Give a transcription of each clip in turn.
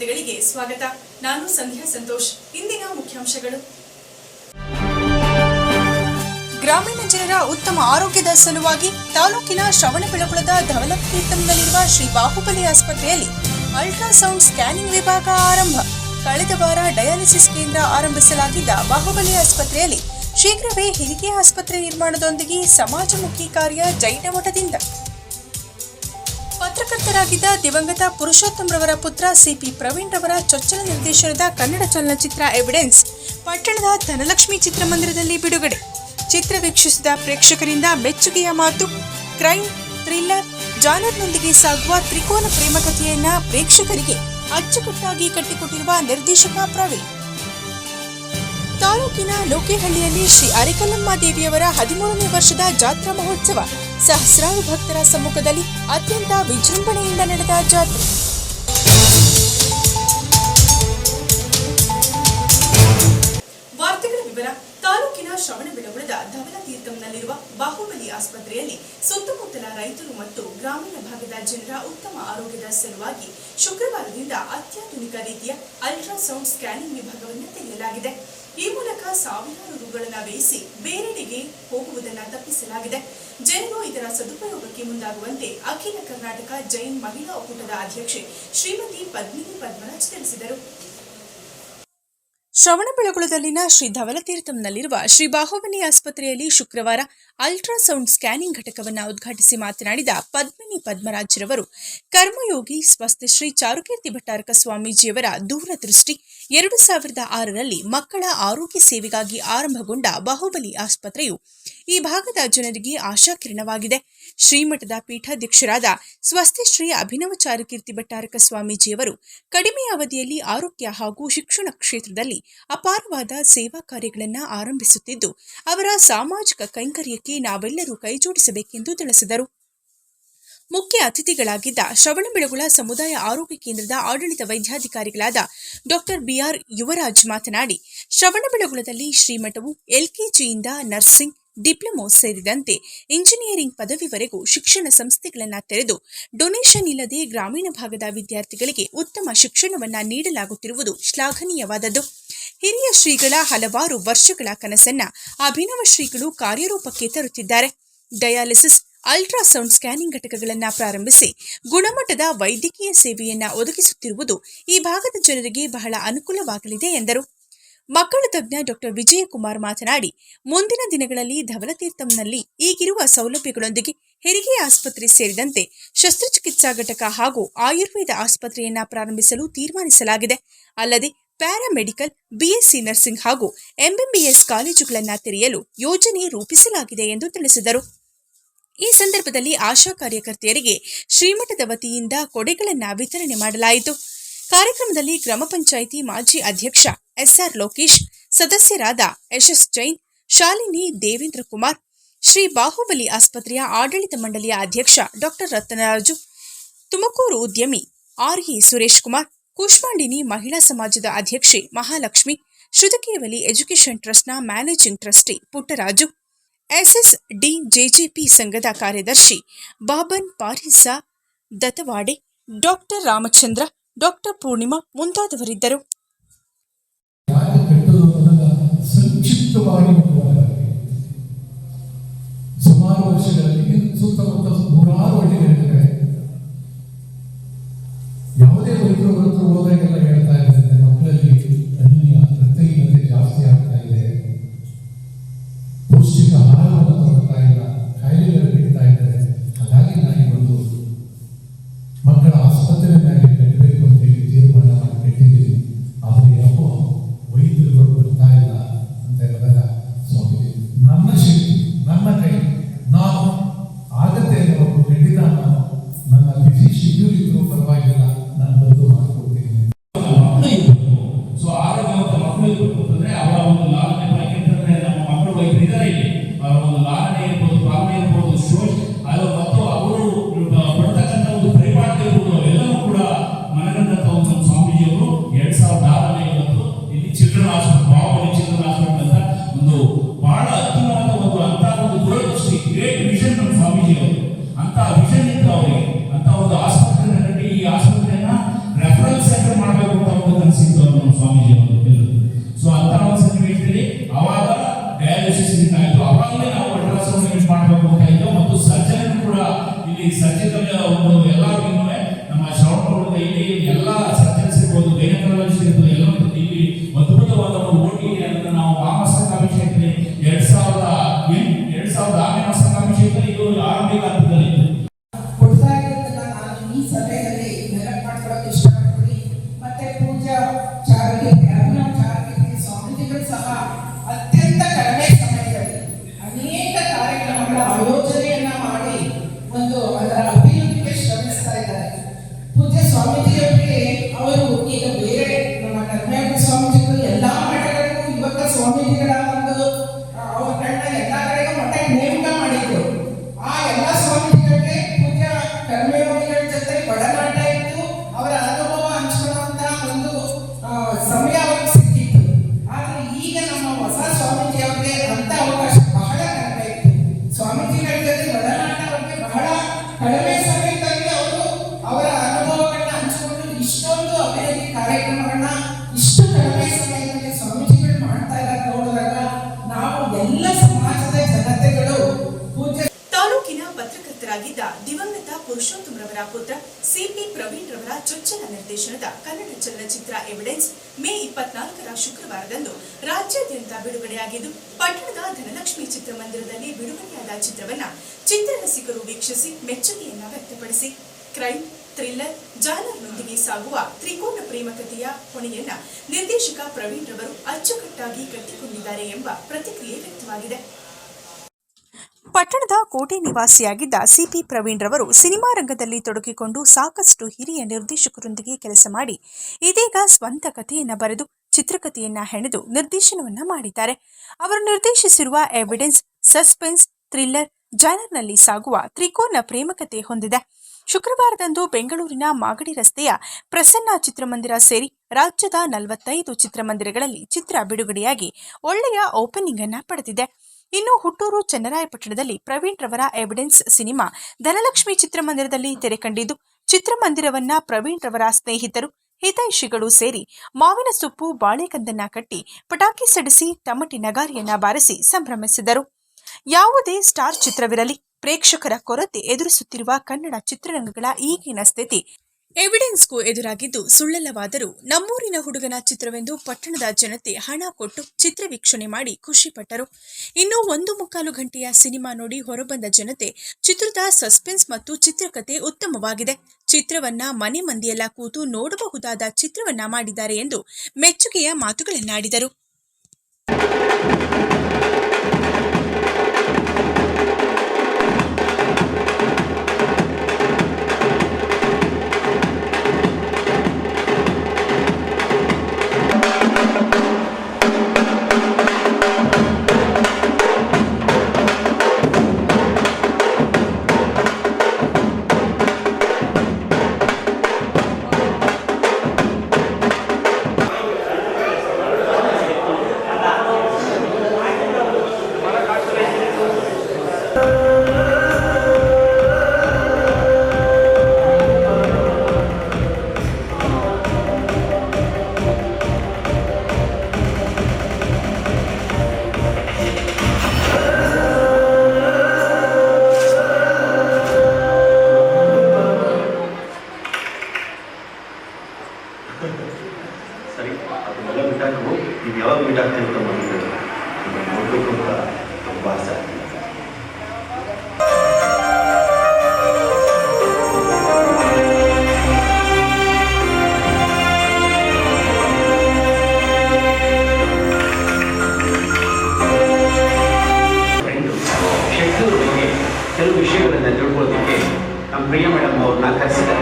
ಜನವಾರ್ತೆಗಳಿಗೆ ಸ್ವಾಗತ. ನಾನು ಸಂಧ್ಯಾ ಸಂತೋಷ್. ಇಂದಿನ ಮುಖ್ಯಾಂಶಗಳು. ಗ್ರಾಮೀಣ ಜನರ ಉತ್ತಮ ಆರೋಗ್ಯದ ಸಲುವಾಗಿ ತಾಲೂಕಿನ ಶ್ರವಣಬೆಳಗೊಳದ ಧವಲತೀರ್ಥಂನಲ್ಲಿರುವ ಶ್ರೀ ಬಾಹುಬಲಿ ಆಸ್ಪತ್ರೆಯಲ್ಲಿ ಅಲ್ಟ್ರಾಸೌಂಡ್ ಸ್ಕ್ಯಾನಿಂಗ್ ವಿಭಾಗ ಆರಂಭ. ಕಳೆದ ವಾರ ಡಯಾಲಿಸಿಸ್ ಕೇಂದ್ರ ಆರಂಭಿಸಲಾಗಿದ್ದ ಬಾಹುಬಲಿ ಆಸ್ಪತ್ರೆಯಲ್ಲಿ ಶೀಘ್ರವೇ ಹೆರಿಗೆ ಆಸ್ಪತ್ರೆ ನಿರ್ಮಾಣದೊಂದಿಗೆ ಸಮಾಜಮುಖಿ ಕಾರ್ಯ ಜೈನ ಮಠದಿಂದ ಪತ್ರಕರ್ತರಾಗಿದ್ದ ದಿವಂಗತ ಪುರುಷೋತ್ತಮ್ ರವರ ಪುತ್ರ ಸಿಪಿ ಪ್ರವೀಣ್ ರವರ ಚೊಚ್ಚಲ ನಿರ್ದೇಶನದ ಕನ್ನಡ ಚಲನಚಿತ್ರ ಎವಿಡೆನ್ಸ್ ಪಟ್ಟಣದ ಧನಲಕ್ಷ್ಮಿ ಚಿತ್ರಮಂದಿರದಲ್ಲಿ ಬಿಡುಗಡೆ. ಚಿತ್ರ ವೀಕ್ಷಿಸಿದ ಪ್ರೇಕ್ಷಕರಿಂದ ಮೆಚ್ಚುಗೆಯ ಮಾತು. ಕ್ರೈಮ್ ಥ್ರಿಲ್ಲರ್, ಜಾನರ್ನೊಂದಿಗೆ ಸಾಗುವ ತ್ರಿಕೋನ ಪ್ರೇಮಕಥೆಯನ್ನ ಪ್ರೇಕ್ಷಕರಿಗೆ ಅಚ್ಚುಕಟ್ಟಾಗಿ ಕಟ್ಟಿಕೊಟ್ಟಿರುವ ನಿರ್ದೇಶಕ ಪ್ರವೀಣ್. ತಾಲೂಕಿನ ಲೋಕೇಹಳ್ಳಿಯಲ್ಲಿ ಶ್ರೀ ಅರೆಕಲ್ಲಮ್ಮ ದೇವಿಯವರ ಹದಿಮೂರನೇ ವರ್ಷದ ಜಾತ್ರಾ ಮಹೋತ್ಸವ. ಸಹಸ್ರಾರು ಭಕ್ತರ ಸಮ್ಮುಖದಲ್ಲಿ ಅತ್ಯಂತ ವಿಜೃಂಭಣೆಯಿಂದ ನಡೆದ ಜಾತ್ರೆ. ವಾರ್ತೆಗಳ ವಿವರ, ತಾಲೂಕಿನ ಶ್ರವಣಬೆಳಗೊಳದ ಬಾಹುಬಲಿ ಆಸ್ಪತ್ರೆಯಲ್ಲಿ ಸುತ್ತಮುತ್ತಲ ರೈತರು ಮತ್ತು ಗ್ರಾಮೀಣ ಭಾಗದ ಜನರ ಉತ್ತಮ ಆರೋಗ್ಯದ ಸಲುವಾಗಿ ಶುಕ್ರವಾರದಿಂದ ಅತ್ಯಾಧುನಿಕ ರೀತಿಯ ಅಲ್ಟ್ರಾಸೌಂಡ್ ಸ್ಕ್ಯಾನಿಂಗ್ ವಿಭಾಗವನ್ನು ತೆರೆಯಲಾಗಿದೆ. ಈ ಮೂಲಕ ಸಾವಿರಾರು ರುಗಳನ್ನ ವ್ಯಯಿಸಿ ಬೇರೆಡೆಗೆ ಹೋಗುವುದನ್ನು ತಪ್ಪಿಸಲಾಗಿದೆ. ಜನರು ಇದರ ಸದುಪಯೋಗಕ್ಕೆ ಮುಂದಾಗುವಂತೆ ಅಖಿಲ ಕರ್ನಾಟಕ ಜೈನ್ ಮಹಿಳಾ ಒಕ್ಕೂಟದ ಅಧ್ಯಕ್ಷೆ ಶ್ರೀಮತಿ ಪದ್ಮಿನಿ ಪದ್ಮರಾಜ್ ತಿಳಿಸಿದರು. ಶ್ರವಣಬೆಳಗೊಳದಲ್ಲಿನ ಶ್ರೀ ಧವಲತೀರ್ಥಂನಲ್ಲಿರುವ ಶ್ರೀ ಬಾಹುಬಲಿ ಆಸ್ಪತ್ರೆಯಲ್ಲಿ ಶುಕ್ರವಾರ ಅಲ್ಟ್ರಾಸೌಂಡ್ ಸ್ಕ್ಯಾನಿಂಗ್ ಘಟಕವನ್ನು ಉದ್ಘಾಟಿಸಿ ಮಾತನಾಡಿದ ಪದ್ಮಿನಿ ಪದ್ಮರಾಜ್ರವರು, ಕರ್ಮಯೋಗಿ ಸ್ವಸ್ತಿ ಶ್ರೀ ಚಾರುಕೀರ್ತಿ ಭಟ್ಟಾರಕ ಸ್ವಾಮೀಜಿಯವರ ದೂರದೃಷ್ಟಿ ಎರಡು ಸಾವಿರದ ಆರರಲ್ಲಿ ಮಕ್ಕಳ ಆರೋಗ್ಯ ಸೇವೆಗಾಗಿ ಆರಂಭಗೊಂಡ ಬಾಹುಬಲಿ ಆಸ್ಪತ್ರೆಯು ಈ ಭಾಗದ ಜನರಿಗೆ ಆಶಾಕಿರಣವಾಗಿದೆ. ಶ್ರೀಮಠದ ಪೀಠಾಧ್ಯಕ್ಷರಾದ ಸ್ವಸ್ತಿ ಶ್ರೀ ಅಭಿನವ ಚಾರುಕೀರ್ತಿ ಭಟ್ಟಾರಕ ಸ್ವಾಮೀಜಿಯವರು ಕಡಿಮೆ ಅವಧಿಯಲ್ಲಿ ಆರೋಗ್ಯ ಹಾಗೂ ಶಿಕ್ಷಣ ಕ್ಷೇತ್ರದಲ್ಲಿ ಅಪಾರವಾದ ಸೇವಾ ಕಾರ್ಯಗಳನ್ನು ಆರಂಭಿಸುತ್ತಿದ್ದು, ಅವರ ಸಾಮಾಜಿಕ ಕೈಂಕರ್ಯಕ್ಕೆ ನಾವೆಲ್ಲರೂ ಕೈಜೋಡಿಸಬೇಕೆಂದು ತಿಳಿಸಿದರು. ಮುಖ್ಯ ಅತಿಥಿಗಳಾಗಿದ್ದ ಶ್ರವಣಬೆಳಗೊಳ ಸಮುದಾಯ ಆರೋಗ್ಯ ಕೇಂದ್ರದ ಆಡಳಿತ ವೈದ್ಯಾಧಿಕಾರಿಗಳಾದ ಡಾಕ್ಟರ್ ಬಿಆರ್ ಯುವರಾಜ್ ಮಾತನಾಡಿ, ಶ್ರವಣಬೆಳಗೊಳದಲ್ಲಿ ಶ್ರೀಮಠವು ಎಲ್ಕೆಜಿಯಿಂದ ನರ್ಸಿಂಗ್ ಡಿಪ್ಲೊಮೊ ಸೇರಿದಂತೆ ಇಂಜಿನಿಯರಿಂಗ್ ಪದವಿವರೆಗೂ ಶಿಕ್ಷಣ ಸಂಸ್ಥೆಗಳನ್ನು ತೆರೆದು ಡೊನೇಷನ್ ಇಲ್ಲದೆ ಗ್ರಾಮೀಣ ಭಾಗದ ವಿದ್ಯಾರ್ಥಿಗಳಿಗೆ ಉತ್ತಮ ಶಿಕ್ಷಣವನ್ನು ನೀಡಲಾಗುತ್ತಿರುವುದು ಶ್ಲಾಘನೀಯವಾದದ್ದು. ಹಿರಿಯ ಶ್ರೀಗಳ ಹಲವಾರು ವರ್ಷಗಳ ಕನಸನ್ನ ಅಭಿನವ ಶ್ರೀಗಳು ಕಾರ್ಯರೂಪಕ್ಕೆ ತರುತ್ತಿದ್ದಾರೆ. ಡಯಾಲಿಸಿಸ್, ಅಲ್ಟ್ರಾಸೌಂಡ್ ಸ್ಕ್ಯಾನಿಂಗ್ ಘಟಕಗಳನ್ನು ಪ್ರಾರಂಭಿಸಿ ಗುಣಮಟ್ಟದ ವೈದ್ಯಕೀಯ ಸೇವೆಯನ್ನು ಒದಗಿಸುತ್ತಿರುವುದು ಈ ಭಾಗದ ಜನರಿಗೆ ಬಹಳ ಅನುಕೂಲವಾಗಲಿದೆ ಎಂದರು. ಮಕ್ಕಳ ತಜ್ಞ ಡಾಕ್ಟರ್ ವಿಜಯಕುಮಾರ್ ಮಾತನಾಡಿ, ಮುಂದಿನ ದಿನಗಳಲ್ಲಿ ಧವಲತೀರ್ಥಂನಲ್ಲಿ ಈಗಿರುವ ಸೌಲಭ್ಯಗಳೊಂದಿಗೆ ಹೆರಿಗೆ ಆಸ್ಪತ್ರೆ ಸೇರಿದಂತೆ ಶಸ್ತ್ರಚಿಕಿತ್ಸಾ ಘಟಕ ಹಾಗೂ ಆಯುರ್ವೇದ ಆಸ್ಪತ್ರೆಯನ್ನ ಪ್ರಾರಂಭಿಸಲು ತೀರ್ಮಾನಿಸಲಾಗಿದೆ. ಅಲ್ಲದೆ ಪ್ಯಾರಾಮೆಡಿಕಲ್, ಬಿಎಸ್ಸಿ ನರ್ಸಿಂಗ್ ಹಾಗೂ ಎಂಬಿಬಿಎಸ್ ಕಾಲೇಜುಗಳನ್ನು ತೆರೆಯಲು ಯೋಜನೆ ರೂಪಿಸಲಾಗಿದೆ ಎಂದು ತಿಳಿಸಿದರು. ಈ ಸಂದರ್ಭದಲ್ಲಿ ಆಶಾ ಕಾರ್ಯಕರ್ತೆಯರಿಗೆ ಶ್ರೀಮಠದ ವತಿಯಿಂದ ಕೊಡೆಗಳನ್ನು ವಿತರಣೆ ಮಾಡಲಾಯಿತು. ಕಾರ್ಯಕ್ರಮದಲ್ಲಿ ಗ್ರಾಮ ಪಂಚಾಯಿತಿ ಮಾಜಿ ಅಧ್ಯಕ್ಷ ಎಸ್ಆರ್ ಲೋಕೇಶ್, ಸದಸ್ಯರಾದ ಯಶಸ್ ಜೈನ್, ಶಾಲಿನಿ ದೇವೇಂದ್ರ ಕುಮಾರ್, ಶ್ರೀ ಬಾಹುಬಲಿ ಆಸ್ಪತ್ರೆಯ ಆಡಳಿತ ಮಂಡಳಿಯ ಅಧ್ಯಕ್ಷ ಡಾಕ್ಟರ್ ರತ್ನರಾಜು, ತುಮಕೂರು ಉದ್ಯಮಿ ಆರ್ಇ ಸುರೇಶ್ ಕುಮಾರ್, ಕೂಷ್ಮಾಂಡಿನಿ ಮಹಿಳಾ ಸಮಾಜದ ಅಧ್ಯಕ್ಷೆ ಮಹಾಲಕ್ಷ್ಮಿ ಶುದಕೇವಲಿ ಎಜುಕೇಷನ್ ಟ್ರಸ್ಟ್ನ managing trustee Puttaraju, SSD JJP ಸಂಘದ ಕಾರ್ಯದರ್ಶಿ ಬಾಬನ್ ಪಾರಿಸಾ ದತವಾಡೆ ಡಾಕ್ಟರ್ ರಾಮಚಂದ್ರ ಡಾಕ್ಟರ್ ಪೂರ್ಣಿಮಾ ಮುಂತಾದವರಿದ್ದರು. ಸುಮಾರು ವರ್ಷಗಳಲ್ಲಿ ಸುತ್ತಮುತ್ತ ನೂರಾರು ಹಳ್ಳಿಗಳಿವೆ. ಯಾವುದೇ ವೈದ್ಯರು ಹೋದಾಗೆಲ್ಲ ಕಾರ್ಯಕ್ರಮಗಳನ್ನ ಇಷ್ಟು ಕಡಿಮೆ ಸಮಯದಲ್ಲಿ ಸ್ವಾಮೀಜಿಗಳು ಮಾಡ್ತಾ ಇದ್ದಾರೆ ನೋಡಿದಾಗ ನಾವು ಎಲ್ಲ ಸಮಾಜದ ಜನತೆಗಳು ಪೂಜೆ ತಾಲೂಕಿನ ಪತ್ರಕರ್ತರಾಗಿದ್ದ ದಿವಂಗತ ಪುರುಷೋತ್ತಮರವರ ಪುತ್ರ ಸಿಪಿ ಪ್ರವೀಣ್ ರವರ ಚೊಚ್ಚಲ ನಿರ್ದೇಶನದ ಕನ್ನಡ ಚಲನಚಿತ್ರ ಎವಿಡೆನ್ಸ್ ಮೇ ಇಪ್ಪತ್ನಾಲ್ಕರ ಶುಕ್ರವಾರದಂದು ರಾಜ್ಯಾದ್ಯಂತ ಬಿಡುಗಡೆಯಾಗಿದ್ದು, ಪಟ್ಟಣದ ಧನಲಕ್ಷ್ಮಿ ಚಿತ್ರಮಂದಿರದಲ್ಲಿ ಬಿಡುಗಡೆಯಾದ ಚಿತ್ರವನ್ನ ಚಿತ್ರರಸಿಕರು ವೀಕ್ಷಿಸಿ ಮೆಚ್ಚುಗೆಯನ್ನ ವ್ಯಕ್ತಪಡಿಸಿ. ಕ್ರೈಮ್ ಥ್ರಿಲ್ಲರ್ ಜಾನರ್ನೊಂದಿಗೆ ಸಾಗುವ ತ್ರಿಕೋನ ಪ್ರೇಮ ಕಥೆಯ ಹೊಣೆಯನ್ನ ನಿರ್ದೇಶಕ ಪ್ರವೀಣ್ ರವರು ಅಚ್ಚುಕಟ್ಟಾಗಿ ಕಟ್ಟಿಕೊಂಡಿದ್ದಾರೆ ಎಂಬ ಪ್ರತಿಕ್ರಿಯೆ ವ್ಯಕ್ತವಾಗಿದೆ. ಪಟ್ಟಣದ ಕೋಟೆ ನಿವಾಸಿಯಾಗಿದ್ದ ಸಿಪಿ ಪ್ರವೀಣ್ ರವರು ಸಿನಿಮಾ ರಂಗದಲ್ಲಿ ತೊಡಗಿಕೊಂಡು ಸಾಕಷ್ಟು ಹಿರಿಯ ನಿರ್ದೇಶಕರೊಂದಿಗೆ ಕೆಲಸ ಮಾಡಿ, ಇದೀಗ ಸ್ವಂತ ಕಥೆಯನ್ನ ಬರೆದು ಚಿತ್ರಕಥೆಯನ್ನ ಹೆಣೆದು ನಿರ್ದೇಶನವನ್ನ ಮಾಡಿದ್ದಾರೆ. ಅವರು ನಿರ್ದೇಶಿಸಿರುವ ಎವಿಡೆನ್ಸ್ ಸಸ್ಪೆನ್ಸ್ ಥ್ರಿಲ್ಲರ್ ಜಾನರ್ನಲ್ಲಿ ಸಾಗುವ ತ್ರಿಕೋನ ಪ್ರೇಮಕತೆ ಹೊಂದಿದೆ. ಶುಕ್ರವಾರದಂದು ಬೆಂಗಳೂರಿನ ಮಾಗಡಿ ರಸ್ತೆಯ ಪ್ರಸನ್ನ ಚಿತ್ರಮಂದಿರ ಸೇರಿ ರಾಜ್ಯದ ನಲವತ್ತೈದು ಚಿತ್ರಮಂದಿರಗಳಲ್ಲಿ ಚಿತ್ರ ಬಿಡುಗಡೆಯಾಗಿ ಒಳ್ಳೆಯ ಓಪನಿಂಗ್ ಅನ್ನ ಪಡೆದಿದೆ. ಇನ್ನು ಹುಟ್ಟೂರು ಚನ್ನರಾಯಪಟ್ಟಣದಲ್ಲಿ ಪ್ರವೀಣ್ ರವರ ಎವಿಡೆನ್ಸ್ ಸಿನಿಮಾ ಧನಲಕ್ಷ್ಮಿ ಚಿತ್ರಮಂದಿರದಲ್ಲಿ ತೆರೆ ಕಂಡಿದ್ದು, ಚಿತ್ರಮಂದಿರವನ್ನ ಪ್ರವೀಣ್ ರವರ ಸ್ನೇಹಿತರು, ಹಿತೈಷಿಗಳು ಸೇರಿ ಮಾವಿನ ಸೊಪ್ಪು, ಬಾಳೆಕಂದನ್ನ ಕಟ್ಟಿ ಪಟಾಕಿ ಸಿಡಿಸಿ ತಮಟಿ ನಗಾರಿಯನ್ನ ಬಾರಿಸಿ ಸಂಭ್ರಮಿಸಿದರು. ಯಾವುದೇ ಸ್ಟಾರ್ ಚಿತ್ರವಿರಲಿ, ಪ್ರೇಕ್ಷಕರ ಕೊರತೆ ಎದುರಿಸುತ್ತಿರುವ ಕನ್ನಡ ಚಿತ್ರರಂಗಗಳ ಈಗಿನ ಸ್ಥಿತಿ. ಎವಿಡೆನ್ಸ್ಗೂ ಎದುರಾಗಿದ್ದು ಸುಳ್ಳಲ್ಲವಾದರೂ ನಮ್ಮೂರಿನ ಹುಡುಗನ ಚಿತ್ರವೆಂದು ಪಟ್ಟಣದ ಜನತೆ ಹಣ ಕೊಟ್ಟು ಚಿತ್ರ ವೀಕ್ಷಣೆ ಮಾಡಿ ಖುಷಿಪಟ್ಟರು. ಇನ್ನು ಒಂದು ಮುಕ್ಕಾಲು ಗಂಟೆಯ ಸಿನಿಮಾ ನೋಡಿ ಹೊರಬಂದ ಜನತೆ ಚಿತ್ರದ ಸಸ್ಪೆನ್ಸ್ ಮತ್ತು ಚಿತ್ರಕತೆ ಉತ್ತಮವಾಗಿದೆ. ಚಿತ್ರವನ್ನ ಮನೆ ಮಂದಿಯೆಲ್ಲ ಕೂತು ನೋಡಬಹುದಾದ ಚಿತ್ರವನ್ನ ಮಾಡಿದ್ದಾರೆ ಎಂದು ಮೆಚ್ಚುಗೆಯ ಮಾತುಗಳನ್ನಾಡಿದರು. ಸರಿ ಅದನ್ನೆಲ್ಲ ಬಿಟ್ಟಾಕು ನೀವು ಯಾವಾಗ ಮೀಟ್ ಆಗ್ತೀವಿ ಅಂತ ಬಂದಿದ್ದೀವಿ ನೋಡಬೇಕು ಅಂತ ತುಂಬ ಆಸೆ ಆಗ್ತಿದೆ. ಕೆಲವು ವಿಷಯಗಳನ್ನು ತಿಳ್ಕೊಳ್ಳೋದಕ್ಕೆ ನಮ್ಮ ಪ್ರಿಯ ಮೇಡಮ್ ಅವ್ರನ್ನ ಕರೆಸಿದ್ದಾರೆ.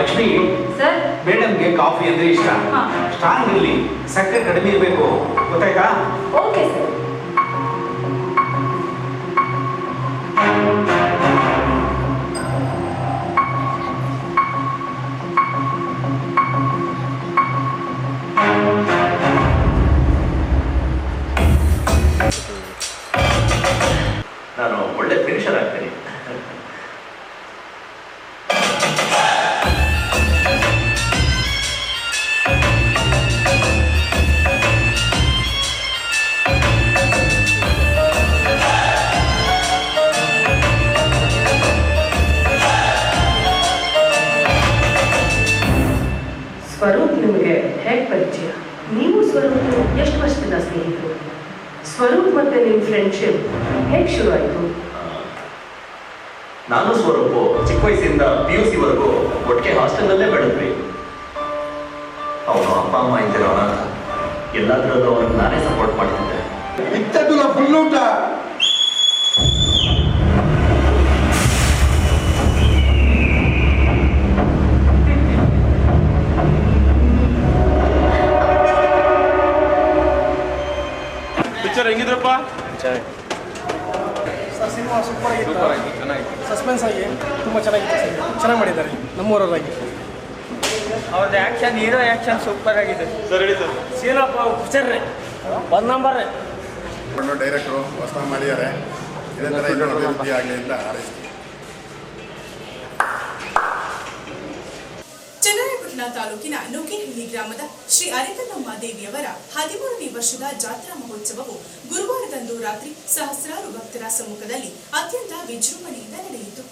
ಲಕ್ಷ್ಮಿ ಸರ್ ಮೇಡಮ್ಗೆ ಕಾಫಿ ಅಂದ್ರೆ ಇಷ್ಟ. ಸ್ಟ್ರಾಂಗ್ ಇರಲಿ. ಸಕ್ಕರೆ ಕಡಿಮೆ ಇರಬೇಕು. ಗೊತ್ತಾಯ್ತಾ? ಓಕೆ ಸರ್ ನಿಮ್ಮ ಫ್ರೆಂಡ್ಶಿಪ್ ಹೇಗೆ ಶುರು ಆಯಿತು ನಾನು ಸ್ವರೂಪ ಚಿಕ್ಕ ವಯಸ್ಸಿಂದ ಪಿ ಯು ಸಿವರೆಗೂ ಒಟ್ಟಿಗೆ ಹಾಸ್ಟೆಲ್ನಲ್ಲೇ ಬೆಳೆದ್ವಿ. ಅವನು ಅಪ್ಪ ಅಮ್ಮ ಇದ್ದಿರೋ ಅನಾಥ. ಎಲ್ಲಾದ್ರಲ್ಲೂ ಅವನಿಗೆ ನಾನೇ ಸಪೋರ್ಟ್ ಮಾಡ್ತಿದ್ದೆ. ಇತ್ತದ್ದು ತುಲ ಫುಲ್ ಊಟ. ಹೇಳಪ್ಪ ಸರ್ ಸಿನಿಮಾ ಸೂಪರ್ ಆಗಿತ್ತು. ಸಸ್ಪೆನ್ಸ್ ಆಗಿ ತುಂಬ ಚೆನ್ನಾಗಿತ್ತು ಸರ್. ಚೆನ್ನಾಗಿ ಮಾಡಿದ್ದಾರೆ ನಮ್ಮೂರವರಾಗಿ. ಅವ್ರದ್ದು ಆ್ಯಕ್ಷನ್ ಹೀರೋ ಆ್ಯಕ್ಷನ್ ಸೂಪರ್ ಆಗಿದೆ. ಸರ್ ಹೇಳಿ ಸರ್. ಸೀನಪ್ಪ ಪಿಕ್ಚರ್ ರೀ ಒಂದು ನಂಬರ್ ರೀ ಡೈರೆಕ್ಟ್ರು ಹೊಸ ಮಾಡಿದ್ದಾರೆ. ಇದೇ ಥರ ಇನ್ನೂ ಅಭಿವೃದ್ಧಿ ಆಗಲಿ ಅಂತ ಹಾರೈಸ್ತೀನಿ ಚನ್ನರಾಯಪಟ್ಟಣ ತಾಲೂಕಿನ ನುಗ್ಗೇಹಳ್ಳಿ ಗ್ರಾಮದ ಶ್ರೀ ಅರೆಕಲ್ಲಮ್ಮ ದೇವಿಯವರ ಹದಿಮೂರನೇ ವರ್ಷದ ಜಾತ್ರಾ ಮಹೋತ್ಸವವು ಗುರುವಾರದಂದು ರಾತ್ರಿ ಸಹಸ್ರಾರು ಭಕ್ತರ ಸಮ್ಮುಖದಲ್ಲಿ ಅತ್ಯಂತ ವಿಜೃಂಭಣೆಯಿಂದ ನಡೆಯಿತು.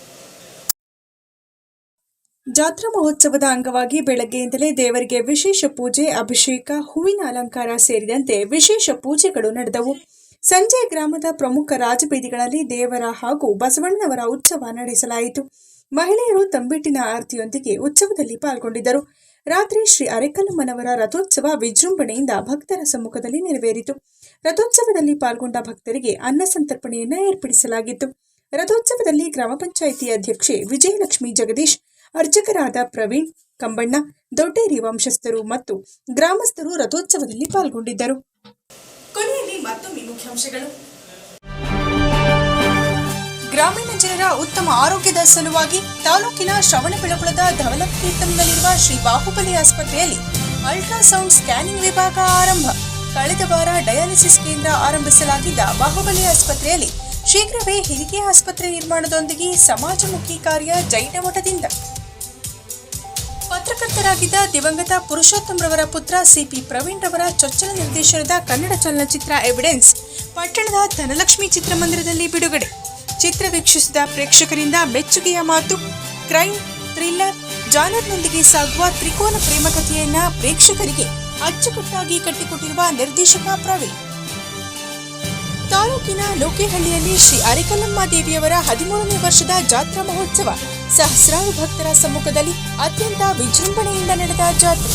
ಜಾತ್ರಾ ಮಹೋತ್ಸವದ ಅಂಗವಾಗಿ ಬೆಳಗ್ಗೆಯಿಂದಲೇ ದೇವರಿಗೆ ವಿಶೇಷ ಪೂಜೆ, ಅಭಿಷೇಕ, ಹೂವಿನ ಅಲಂಕಾರ ಸೇರಿದಂತೆ ವಿಶೇಷ ಪೂಜೆಗಳು ನಡೆದವು. ಸಂಜೆ ಗ್ರಾಮದ ಪ್ರಮುಖ ರಾಜಬೀದಿಗಳಲ್ಲಿ ದೇವರ ಹಾಗೂ ಬಸವಣ್ಣನವರ ಉತ್ಸವ ನಡೆಸಲಾಯಿತು. ಮಹಿಳೆಯರು ತಂಬಿಟ್ಟಿನ ಆರತಿಯೊಂದಿಗೆ ಉತ್ಸವದಲ್ಲಿ ಪಾಲ್ಗೊಂಡಿದ್ದರು. ರಾತ್ರಿ ಶ್ರೀ ಅರೆಕಲ್ಲಮ್ಮನವರ ರಥೋತ್ಸವ ವಿಜೃಂಭಣೆಯಿಂದ ಭಕ್ತರ ಸಮ್ಮುಖದಲ್ಲಿ ನೆರವೇರಿತು. ರಥೋತ್ಸವದಲ್ಲಿ ಪಾಲ್ಗೊಂಡ ಭಕ್ತರಿಗೆ ಅನ್ನ ಸಂತರ್ಪಣೆಯನ್ನ ಏರ್ಪಡಿಸಲಾಗಿತ್ತು. ರಥೋತ್ಸವದಲ್ಲಿ ಗ್ರಾಮ ಪಂಚಾಯಿತಿ ಅಧ್ಯಕ್ಷೆ ವಿಜಯಲಕ್ಷ್ಮಿ ಜಗದೀಶ್, ಅರ್ಚಕರಾದ ಪ್ರವೀಣ್ ಕಂಬಣ್ಣ, ದೊಡ್ಡೇರಿ ವಂಶಸ್ಥರು ಮತ್ತು ಗ್ರಾಮಸ್ಥರು ರಥೋತ್ಸವದಲ್ಲಿ ಪಾಲ್ಗೊಂಡಿದ್ದರು. ಕೊನೆಯಲ್ಲಿ ಮತ್ತೊಮ್ಮೆ ಮುಖ್ಯಾಂಶಗಳು. ಗ್ರಾಮೀಣ ಜನರ ಉತ್ತಮ ಆರೋಗ್ಯದ ಸಲುವಾಗಿ ತಾಲೂಕಿನ ಶ್ರವಣಬೆಳಗೊಳದ ಧವಲಕೀರ್ತನದಲ್ಲಿರುವ ಶ್ರೀ ಬಾಹುಬಲಿ ಆಸ್ಪತ್ರೆಯಲ್ಲಿ ಅಲ್ಟ್ರಾಸೌಂಡ್ ಸ್ಕ್ಯಾನಿಂಗ್ ವಿಭಾಗ ಆರಂಭ. ಕಳೆದ ವಾರ ಡಯಾಲಿಸಿಸ್ ಕೇಂದ್ರ ಆರಂಭಿಸಲಾಗಿದ್ದ ಬಾಹುಬಲಿ ಆಸ್ಪತ್ರೆಯಲ್ಲಿ ಶೀಘ್ರವೇ ಹೆರಿಗೆ ಆಸ್ಪತ್ರೆ ನಿರ್ಮಾಣದೊಂದಿಗೆ ಸಮಾಜಮುಖಿ ಕಾರ್ಯ ಜೈನ ಮಠದಿಂದ ಪತ್ರಕರ್ತರಾಗಿದ್ದ ದಿವಂಗತ ಪುರುಷೋತ್ತಮ್ ರವರ ಪುತ್ರ ಸಿಪಿ ಪ್ರವೀಣ್ ರವರ ಚೊಚ್ಚಲ ನಿರ್ದೇಶನದ ಕನ್ನಡ ಚಲನಚಿತ್ರ ಎವಿಡೆನ್ಸ್ ಪಟ್ಟಣದ ಧನಲಕ್ಷ್ಮಿ ಚಿತ್ರಮಂದಿರದಲ್ಲಿ ಬಿಡುಗಡೆ. ಚಿತ್ರ ವೀಕ್ಷಿಸಿದ ಪ್ರೇಕ್ಷಕರಿಂದ ಮೆಚ್ಚುಗೆಯ ಮಾತು. ಕ್ರೈಮ್ ಥ್ರಿಲ್ಲರ್, ಜಾನರ್ನೊಂದಿಗೆ ಸಾಗುವ ತ್ರಿಕೋನ ಪ್ರೇಮಕಥೆಯನ್ನ ಪ್ರೇಕ್ಷಕರಿಗೆ ಅಚ್ಚುಕಟ್ಟಾಗಿ ಕಟ್ಟಿಕೊಟ್ಟಿರುವ ನಿರ್ದೇಶಕ ಪ್ರವೀಣ್. ತಾಲೂಕಿನ ಲೋಕೆಹಳ್ಳಿಯಲ್ಲಿ ಶ್ರೀ ಅರೆಕಲ್ಲಮ್ಮ ದೇವಿಯವರ ಹದಿಮೂರನೇ ವರ್ಷದ ಜಾತ್ರಾ ಮಹೋತ್ಸವ ಸಹಸ್ರಾರು ಭಕ್ತರ ಸಮ್ಮುಖದಲ್ಲಿ ಅತ್ಯಂತ ವಿಜೃಂಭಣೆಯಿಂದ ನಡೆದ ಜಾತ್ರೆ.